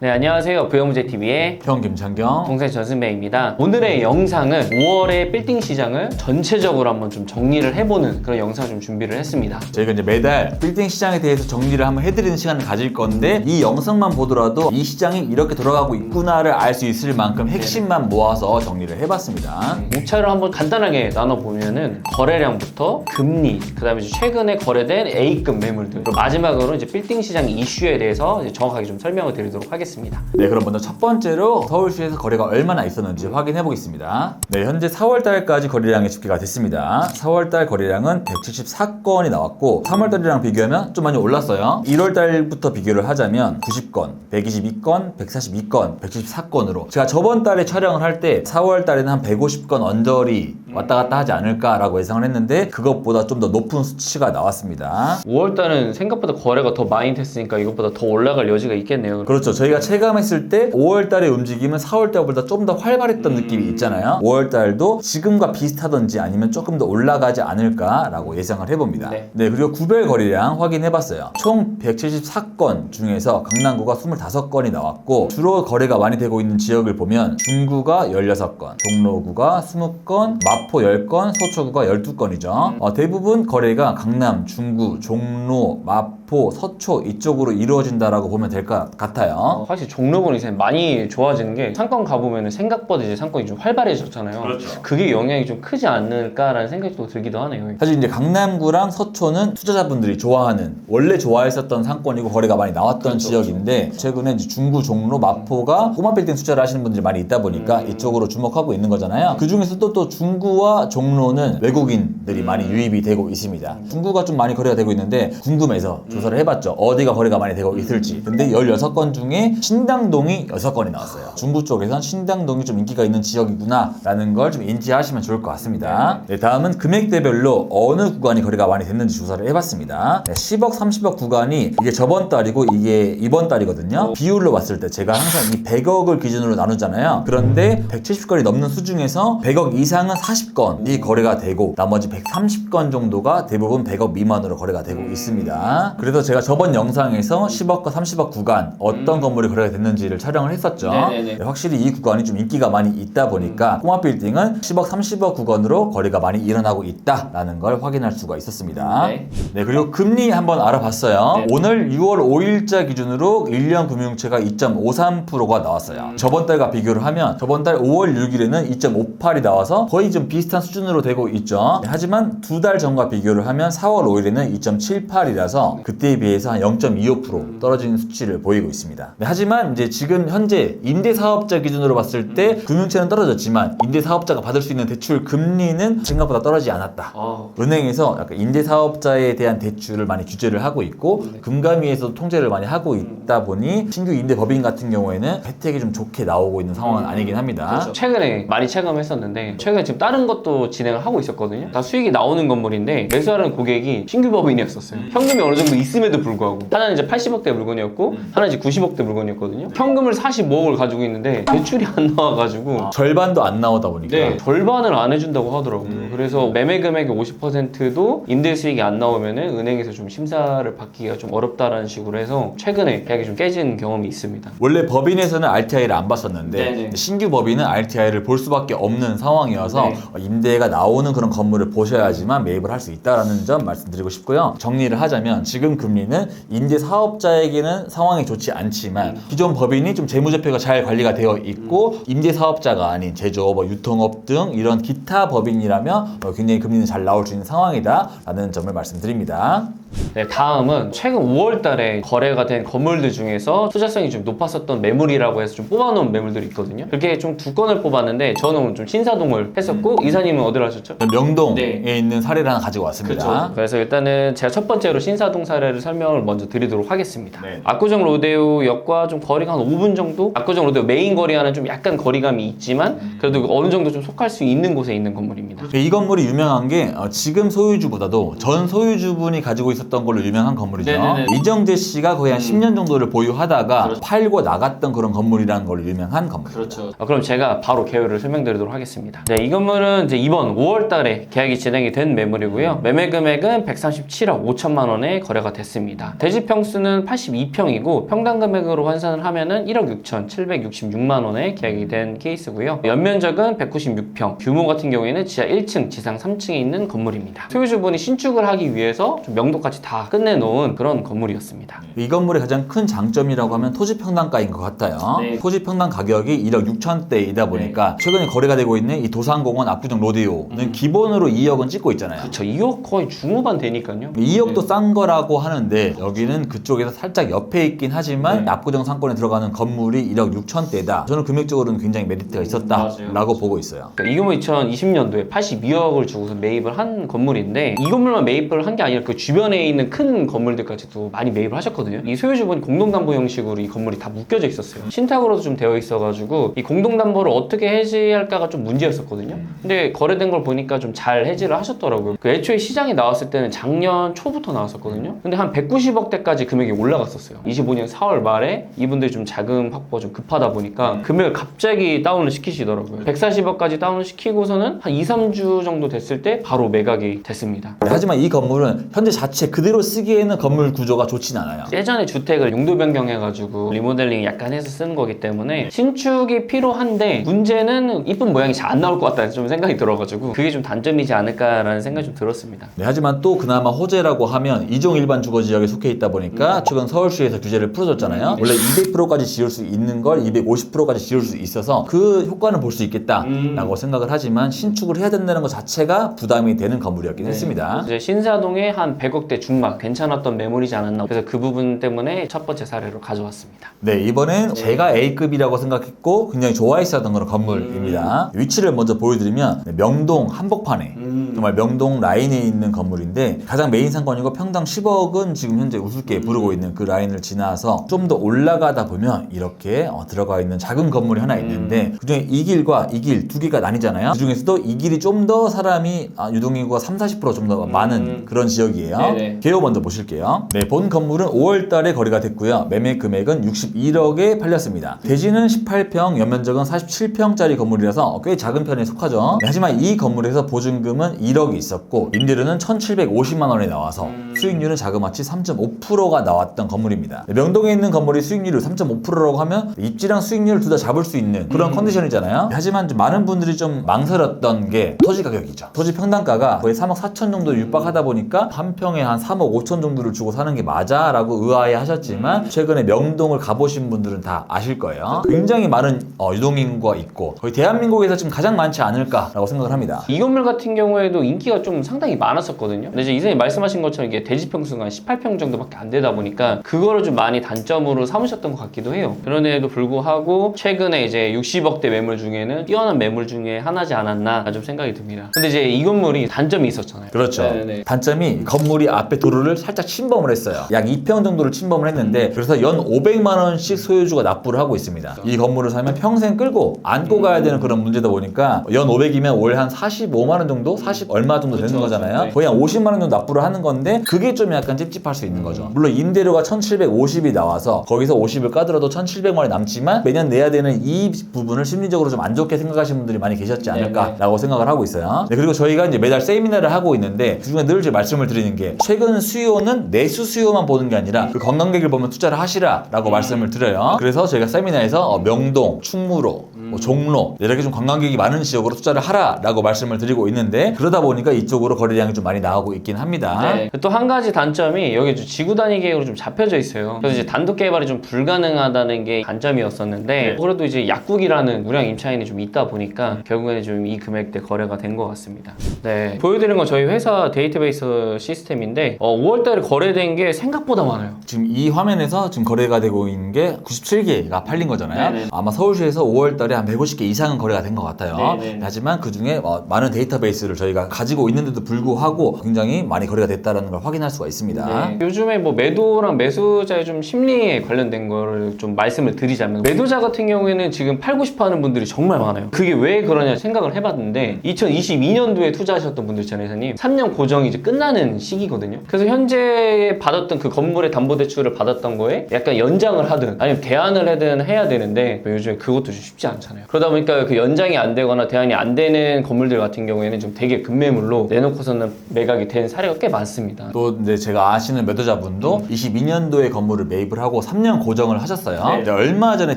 네, 안녕하세요. 부영무제TV의 형 김창경. 동생 전승배입니다. 오늘의 영상은 5월의 빌딩 시장을 전체적으로 한번 좀 정리를 해보는 그런 영상 좀 준비를 했습니다. 저희가 이제 매달 빌딩 시장에 대해서 정리를 한번 해드리는 시간을 가질 건데 이 영상만 보더라도 이 시장이 이렇게 돌아가고 있구나를 알 수 있을 만큼 핵심만 모아서 정리를 해봤습니다. 목차를 한번 간단하게 나눠보면은 거래량부터 금리, 그 다음에 최근에 거래된 A급 매물들, 그리고 마지막으로 이제 빌딩 시장 이슈에 대해서 이제 정확하게 좀 설명을 드리도록 하겠습니다. 네, 그럼 먼저 첫 번째로 서울시에서 거래가 얼마나 있었는지 확인해 보겠습니다. 네, 현재 4월 달까지 거래량이 집계가 됐습니다. 4월 달 거래량은 174건이 나왔고 3월 달이랑 비교하면 좀 많이 올랐어요. 1월 달부터 비교를 하자면 90건, 122건, 142건, 174건으로 제가 저번 달에 촬영을 할 때 4월 달에는 한 150건 언저리 왔다 갔다 하지 않을까라고 예상을 했는데 그것보다 좀 더 높은 수치가 나왔습니다. 5월달은 생각보다 거래가 더 많이 됐으니까 이것보다 더 올라갈 여지가 있겠네요. 그렇죠. 저희가 체감했을 때 5월 달의 움직임은 4월 달보다 좀 더 활발했던 느낌이 있잖아요. 5월 달도 지금과 비슷하던지 아니면 조금 더 올라가지 않을까라고 예상을 해봅니다. 네. 네, 그리고 구별 거래량 확인해봤어요. 총 174건 중에서 강남구가 25건이 나왔고 주로 거래가 많이 되고 있는 지역을 보면 중구가 16건, 종로구가 20건, 마포 10건, 소초구가 12건이죠. 어, 대부분 거래가 강남, 중구, 종로, 마포, 서초 이쪽으로 이루어진다라고 보면 될 것 같아요. 어, 확실히 종로군 이제 많이 좋아지는 게 상권 가보면 생각보다 이제 상권이 좀 활발해졌잖아요. 그렇죠. 그게 영향이 좀 크지 않을까라는 생각도 들기도 하네요. 사실 이제 강남구랑 서초는 투자자분들이 좋아하는 원래 좋아했었던 상권이고 거래가 많이 나왔던 그렇죠, 지역인데 최근에 이제 중구, 종로, 마포가 꼬마 빌딩 투자를 하시는 분들이 많이 있다 보니까 음. 이쪽으로 주목하고 있는 거잖아요. 그 중에서도 또 중구와 종로는 외국인들이 많이 음. 유입이 되고 있습니다. 중구가 좀 많이 거래가 되고 있는데 궁금해서 음. 조사를 해봤죠. 어디가 거래가 많이 되고 있을지. 근데 16건 중에 신당동이 6건이 나왔어요. 중구 쪽에선 신당동이 좀 인기가 있는 지역이구나라는 걸 좀 인지하시면 좋을 것 같습니다. 네, 다음은 금액대별로 어느 구간이 거래가 많이 됐는지 조사를 해봤습니다. 네, 10억, 30억 구간이 이게 저번 달이고 이게 이번 달이거든요. 비율로 봤을 때 제가 항상 이 100억을 기준으로 나누잖아요. 그런데 170건이 넘는 수 중에서 100억 이상은 40건이 거래가 되고 나머지 130건 정도가 대부분 100억 미만으로 거래가 되고 있습니다. 그래서 제가 저번 영상에서 10억과 30억 구간 어떤 건물이 거래가 됐는지를 촬영을 했었죠. 네네네. 네, 확실히 이 구간이 좀 인기가 많이 있다 보니까 꼬마 빌딩은 10억, 30억 구간으로 거래가 많이 일어나고 있다라는 걸 확인할 수가 있었습니다. 네. 네, 그리고 금리 한번 알아봤어요. 네. 오늘 6월 5일자 기준으로 1년 금융채가 2.53%가 나왔어요. 저번 달과 비교를 하면 저번 달 5월 6일에는 2.58이 나와서 거의 좀 비슷한 수준으로 되고 있죠. 네, 하지만 두 달 전과 비교를 하면 4월 5일에는 2.78이라서 그 때에 비해서 한 0.25% 떨어지는 수치를 보이고 있습니다. 네, 하지만 이제 지금 현재 임대 사업자 기준으로 봤을 때 금융채는 떨어졌지만 임대 사업자가 받을 수 있는 대출 금리는 생각보다 떨어지지 않았다. 아, 은행에서 약간 임대 사업자에 대한 대출을 많이 규제를 하고 있고 금감위에서도 통제를 많이 하고 있다 보니 신규 임대 법인 같은 경우에는 혜택이 좀 좋게 나오고 있는 상황은 아니긴 합니다. 그렇죠. 최근에 많이 체감했었는데 최근에 지금 다른 것도 진행을 하고 있었거든요. 다 수익이 나오는 건물인데 매수하는 고객이 신규 법인이었었어요. 현금이 어느 정도 있 음에도 불구하고 하나는 이제 80억대 물건이었고 하나는 이제 90억대 물건이었거든요. 현금을 45억을 가지고 있는데 대출이 안 나와가지고 절반도 안 나오다 보니까 네, 절반을 안 해준다고 하더라고요. 그래서 매매 금액의 50%도 임대 수익이 안 나오면은 은행에서 좀 심사를 받기가 좀 어렵다라는 식으로 해서 최근에 계약이 좀 깨진 경험이 있습니다. 원래 법인에서는 RTI를 안 봤었는데 네네. 신규 법인은 RTI를 볼 수밖에 없는 상황이어서 네. 어, 임대가 나오는 그런 건물을 보셔야지만 매입을 할 수 있다라는 점 말씀드리고 싶고요. 정리를 하자면 지금 금리는 임대 사업자에게는 상황이 좋지 않지만 기존 법인이 좀 재무제표가 잘 관리가 되어 있고 임대 사업자가 아닌 제조업, 뭐 유통업 등 이런 기타 법인이라면 어, 굉장히 금리는 잘 나올 수 있는 상황이다라는 점을 말씀드립니다. 네, 다음은 최근 5월 달에 거래가 된 건물들 중에서 투자성이 좀 높았었던 매물이라고 해서 좀 뽑아놓은 매물들이 있거든요. 그렇게 좀 두 건을 뽑았는데 저는 좀 신사동을 했었고 이사님은 어디로 하셨죠? 명동에 네. 있는 사례를 하나 가지고 왔습니다. 그래서 일단은 제가 첫 번째로 신사동 사 례를 설명을 먼저 드리도록 하겠습니다. 네. 압구정 로데오 역과 좀 거리가 한 5분 정도? 압구정 로데오 메인 거리와는 좀 약간 거리감이 있지만 그래도 어느 정도 좀 속할 수 있는 곳에 있는 건물입니다. 이 건물이 유명한 게 어, 지금 소유주보다도 전 소유주분이 가지고 있었던 걸로 유명한 건물이죠. 네네네. 이정재 씨가 거의 한 10년 정도를 보유하다가 그렇죠. 팔고 나갔던 그런 건물이라는 걸로 유명한 건물. 그렇죠. 아, 그럼 제가 바로 개요를 설명드리도록 하겠습니다. 네, 이 건물은 이제 이번 5월 달에 계약이 진행이 된 매물이고요. 매매 금액은 137억 5천만 원에 거래가 거래가 됐습니다. 대지 평수는 82평이고 평당 금액으로 환산을 하면은 1억 6,766만 원에 계약이 된 케이스고요. 연면적은 196평, 규모 같은 경우에는 지하 1층, 지상 3층에 있는 건물입니다. 소유주분이 신축을 하기 위해서 좀 명도까지 다 끝내놓은 그런 건물이었습니다. 이 건물의 가장 큰 장점이라고 하면 토지 평당가인 것 같아요. 네. 토지 평당 가격이 1억 6천대이다 보니까 최근에 거래가 되고 있는 이 도산공원 압구정 로데오는 기본으로 2억은 찍고 있잖아요. 그쵸, 2억 거의 중후반 되니까요. 2억도 싼 거라고 하는데 여기는 그쪽에서 살짝 옆에 있긴 하지만 네. 압구정 상권에 들어가는 건물이 1억 6천대다. 저는 금액적으로는 굉장히 메리트가 있었다라고 보고 있어요. 그러니까 이 건물 2020년도에 82억을 주고서 매입을 한 건물인데 이 건물만 매입을 한 게 아니라 그 주변에 있는 큰 건물들까지도 많이 매입을 하셨거든요. 이 소유주분 공동담보 형식으로 이 건물이 다 묶여져 있었어요. 신탁으로도 좀 되어 있어가지고 이 공동담보를 어떻게 해지할까가 좀 문제였었거든요. 근데 거래된 걸 보니까 좀 잘 해지를 하셨더라고요. 그 애초에 시장에 나왔을 때는 작년 초부터 나왔었거든요. 근데 한 190억대까지 금액이 올라갔었어요. 25년 4월 말에 이분들이 좀 자금 확보가 좀 급하다 보니까 금액을 갑자기 다운을 시키시더라고요. 140억까지 다운을 시키고서는 한 2, 3주 정도 됐을 때 바로 매각이 됐습니다. 네, 하지만 이 건물은 현재 자체 그대로 쓰기에는 건물 구조가 좋진 않아요. 예전에 주택을 용도 변경해가지고 리모델링 약간 해서 쓰는 거기 때문에 신축이 필요한데 문제는 이쁜 모양이 잘 안 나올 것 같다는 좀 생각이 들어가지고 그게 좀 단점이지 않을까라는 생각이 좀 들었습니다. 네, 하지만 또 그나마 호재라고 하면 이종 일반 주거 지역에 속해 있다 보니까 최근 서울시에서 규제를 풀어줬잖아요. 원래 200%까지 지을 수 있는 걸 250%까지 지을 수 있어서 그 효과는 볼 수 있겠다라고 생각을 하지만 신축을 해야 된다는 것 자체가 부담이 되는 건물이었긴 했습니다. 이제 신사동에 한 100억대 중막 괜찮았던 매물이지 않았나 그래서 그 부분 때문에 첫 번째 사례로 가져왔습니다. 네, 이번엔 제가 A급이라고 생각했고 굉장히 좋아했었던 그런 건물입니다. 위치를 먼저 보여드리면 네, 명동 한복판에 정말 명동 라인에 있는 건물인데 가장 메인 상권이고 평당 10억 은 지금 현재 우습게 부르고 있는 그 라인을 지나서 좀 더 올라가다 보면 이렇게 어, 들어가 있는 작은 건물이 하나 있는데 그중에 이 길과 이 길 두 개가 나뉘잖아요. 그 중에서도 이 길이 좀 더 사람이 아, 유동인구가 3, 40%좀 더 많은 그런 지역이에요. 네네. 개요 먼저 보실게요. 네, 본 건물은 5월 달에 거래가 됐고요. 매매 금액은 61억에 팔렸습니다. 대지는 18평, 연면적은 47평짜리 건물이라서 꽤 작은 편에 속하죠. 네, 하지만 이 건물에서 보증금은 1억이 있었고 임대료는 1,750만 원이 나와서 수익률은 자그마치 3.5%가 나왔던 건물입니다. 네, 명동에 있는 건물이 수익률이 3.5%라고 하면 입지랑 수익률을 둘 다 잡을 수 있는 그런 컨디션이잖아요. 하지만 좀 많은 분들이 좀 망설였던 게 토지 가격이죠. 토지 평당가가 거의 3억 4천 정도 육박하다 보니까 한 평에 한 3억 5천 정도를 주고 사는 게 맞아라고 의아해 하셨지만 최근에 명동을 가보신 분들은 다 아실 거예요. 굉장히 많은 어, 유동인구가 있고 거의 대한민국에서 지금 가장 많지 않을까라고 생각을 합니다. 이 건물 같은 경우에도 인기가 좀 상당히 많았었거든요. 근데 이제 이선님 말씀하신 것처럼 이게 대지 평수가 한 18평 정도밖에 안 되다 보니까 그거를 좀 많이 단점으로 삼으셨던 것 같기도 해요. 그런데도 불구하고 최근에 이제 60억대 매물 중에는 뛰어난 매물 중에 하나지 않았나 좀 생각이 듭니다. 근데 이제 이 건물이 단점이 있었잖아요. 그렇죠. 네네네. 단점이 건물이 앞에 도로를 살짝 침범을 했어요. 약 2평 정도를 침범을 했는데 그래서 연 500만 원씩 소유주가 납부를 하고 있습니다. 이 건물을 사면 평생 끌고 안고 가야 되는 그런 문제다 보니까 연 500이면 월 한 45만 원 정도, 40 얼마 정도 되는 그렇죠. 거잖아요. 네. 거의 한 50만 원 정도 납부를 하는 건데 그게 좀 약간 찝찝할 수 있는 거죠. 물론 임대료가 1,750이 나와서 거기서 50을 까더라도 1,700만 원이 남지만 매년 내야 되는 이 부분을 심리적으로 좀 안 좋게 생각하시는 분들이 많이 계셨지 않을까라고 생각을 하고 있어요. 네, 그리고 저희가 이제 매달 세미나를 하고 있는데 그중에 늘 제 말씀을 드리는 게 최근 수요는 내수 수요만 보는 게 아니라 그 관광객을 보면 투자를 하시라라고 말씀을 드려요. 그래서 저희가 세미나에서 어, 명동, 충무로, 뭐 종로 이렇게 좀 관광객이 많은 지역으로 투자를 하라라고 말씀을 드리고 있는데 그러다 보니까 이쪽으로 거래량이 좀 많이 나오고 있긴 합니다. 네. 또 한 가지 단점이 여기 좀 지구 단위 계획으로 좀 잡혀져 있어요. 그래서 이제 단독 개발이 좀 불가능하다는 게 단점이었었는데 그래도 이제 약국이라는 무량 임차인이 좀 있다 보니까 결국에는 좀 이 금액대 거래가 된 것 같습니다. 네. 보여드리는 건 저희 회사 데이터베이스 시스템인데 어, 5월달에 거래된 게 생각보다 많아요. 지금 이 화면에서 지금 거래가 되고 있는 게 97개가 팔린 거잖아요. 네네. 아마 서울시에서 5월 달에 한 150개 이상은 거래가 된 것 같아요. 네네. 하지만 그 중에 어, 많은 데이터베이스를 저희가 가지고 있는데도 불구하고 굉장히 많이 거래가 됐다는 걸 확인할 수가 있습니다. 네. 요즘에 뭐 매도랑 매수자의 좀 심리에 관련된 거를 좀 말씀을 드리자면 매도자 같은 경우에는 지금 팔고 싶어 하는 분들이 정말 많아요. 그게 왜 그러냐 생각을 해봤는데 2022년도에 투자하셨던 분들 있잖아요, 회사님. 3년 고정이 이제 끝나는 시기거든요. 그래서 현재 받았던 그 건물의 담보대출을 받았던 거에 약간 연장을 하든 아니면 대안을 하든 해야 되는데 요즘에 그것도 좀 쉽지 않잖아요. 많잖아요. 그러다 보니까 그 연장이 안 되거나 대안이 안 되는 건물들 같은 경우에는 좀 되게 급매물로 내놓고서는 매각이 된 사례가 꽤 많습니다. 또 근데 제가 아시는 매도자분도 22년도에 건물을 매입을 하고 3년 고정을 하셨어요. 네. 얼마 전에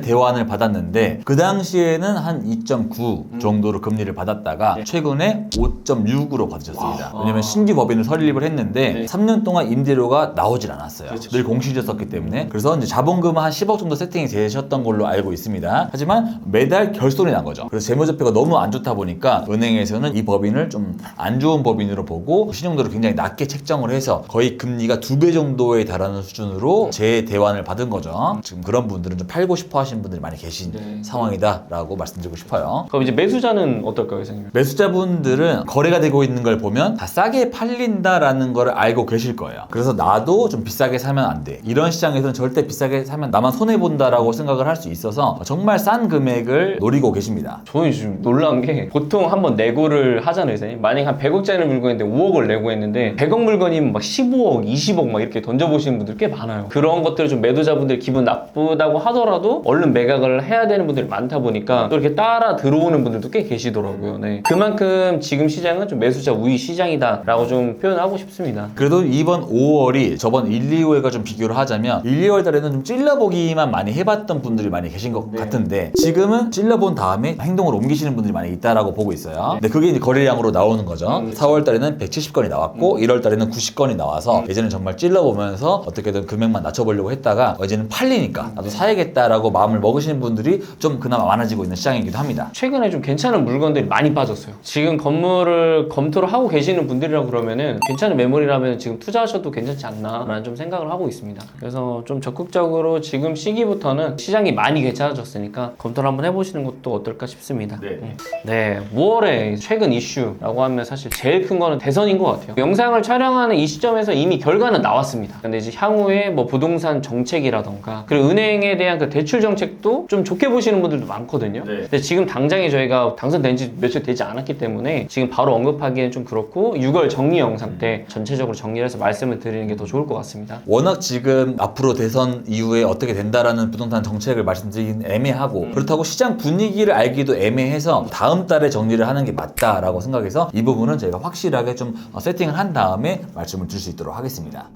대환을 받았는데 그 당시에는 한 2.9 정도로 금리를 받았다가 네. 최근에 5.6으로 받으셨습니다. 아. 왜냐면 신규 법인을 설립을 했는데 네. 3년 동안 임대료가 나오질 않았어요. 그렇죠. 늘 공실이었기 때문에 그래서 이제 자본금은 한 10억 정도 세팅이 되셨던 걸로 알고 있습니다. 하지만 매달 결손이 난 거죠. 그래서 재무제표가 너무 안 좋다 보니까 은행에서는 이 법인을 좀 안 좋은 법인으로 보고 신용도를 굉장히 낮게 책정을 해서 거의 금리가 두 배 정도에 달하는 수준으로 재대환을 받은 거죠. 지금 그런 분들은 좀 팔고 싶어 하시는 분들이 많이 계신 네. 상황이다라고 말씀드리고 싶어요. 그럼 이제 매수자는 어떨까요, 회장님? 매수자분들은 거래가 되고 있는 걸 보면 다 싸게 팔린다라는 걸 알고 계실 거예요. 그래서 나도 좀 비싸게 사면 안 돼. 이런 시장에서는 절대 비싸게 사면 나만 손해 본다라고 생각을 할 수 있어서 정말 싼 금액을 노리고 계십니다. 저는 지금 놀란 게 보통 한번 내고를 하잖아요, 회장님. 만약 한 100억짜리 물건인데 5억을 내고 했는데 100억 물건이면 막 15억, 20억 막 이렇게 던져보시는 분들 꽤 많아요. 그런 것들을 좀 매도자분들 기분 나쁘다고 하더라도 얼른 매각을 해야 되는 분들이 많다 보니까 또 이렇게 따라 들어오는 분들도 꽤 계시더라고요. 네. 그만큼 지금 시장은 좀 매수자 우위 시장이다라고 좀 표현하고 싶습니다. 그래도 이번 5월이 저번 1, 2월과 좀 비교를 하자면 1, 2월 달에는 좀 찔러보기만 많이 해봤던 분들이 많이 계신 것 네. 같은데 지금은 찔 러본 다음에 행동을 옮기시는 분들이 많이 있다라고 보고 있어요. 근데 그게 이제 거래량으로 나오는 거죠. 음. 4월 달에는 170건이 나왔고 1월 달에는 90건이 나와서 예전엔 정말 찔러보면서 어떻게든 금액만 낮춰보려고 했다가 이제는 팔리니까 나도 사야겠다라고 마음을 먹으시는 분들이 좀 그나마 많아지고 있는 시장이기도 합니다. 최근에 좀 괜찮은 물건들이 많이 빠졌어요. 지금 건물을 검토를 하고 계시는 분들이라 그러면은 괜찮은 매물이라면 지금 투자하셔도 괜찮지 않나라는 좀 생각을 하고 있습니다. 그래서 좀 적극적으로 지금 시기부터는 시장이 많이 괜찮아졌으니까 검토를 한번 해보시 는 것도 어떨까 싶습니다. 네. 음. 네, 5월에 최근 이슈라고 하면 사실 제일 큰 거는 대선인 것 같아요. 영상을 촬영하는 이 시점에서 이미 결과는 나왔습니다. 근데 이제 향후에 뭐 부동산 정책이라던가 그리고 은행에 대한 그 대출 정책도 좀 좋게 보시는 분들도 많거든요. 네. 근데 지금 당장에 저희가 당선된 지 며칠 되지 않았기 때문에 지금 바로 언급하기에는 좀 그렇고 6월 정리 영상 때 전체적으로 정리를 해서 말씀을 드리는 게 더 좋을 것 같습니다. 워낙 지금 앞으로 대선 이후에 어떻게 된다라는 부동산 정책을 말씀드리긴 애매하고 그렇다고 시장 분위기를 알기도 애매해서 다음 달에 정리를 하는 게 맞다라고 생각해서 이 부분은 저희가 확실하게 좀 어, 세팅을 한 다음에 말씀을 드릴 수 있도록 하겠습니다.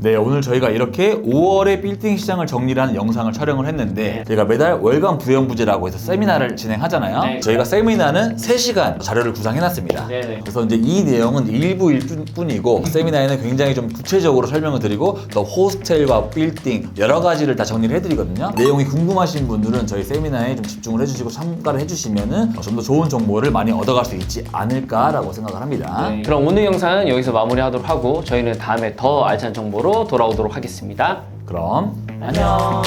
네, 오늘 저희가 이렇게 5월에 빌딩 시장을 정리를 하는 영상을 촬영을 했는데 저희가 매달 월간 부영부제라고 해서 세미나를 진행하잖아요. 네. 저희가 세미나는 3시간 자료를 구상해놨습니다. 네 네. 그래서 이제 이 내용은 일부일 뿐- 뿐이고 세미나에는 굉장히 좀 구체적으로 설명을 드리고 또 호스텔과 빌딩 여러 가지를 다 정리를 해드리거든요. 내용이 궁금하신 분들은 저희 세미나에 좀 집중 을 해주시고 참가를 해주시면은 좀 더 좋은 정보를 많이 얻어갈 수 있지 않을까라고 생각을 합니다. 네. 그럼 오늘 영상은 여기서 마무리하도록 하고 저희는 다음에 더 알찬 정보로 돌아오도록 하겠습니다. 그럼 안녕.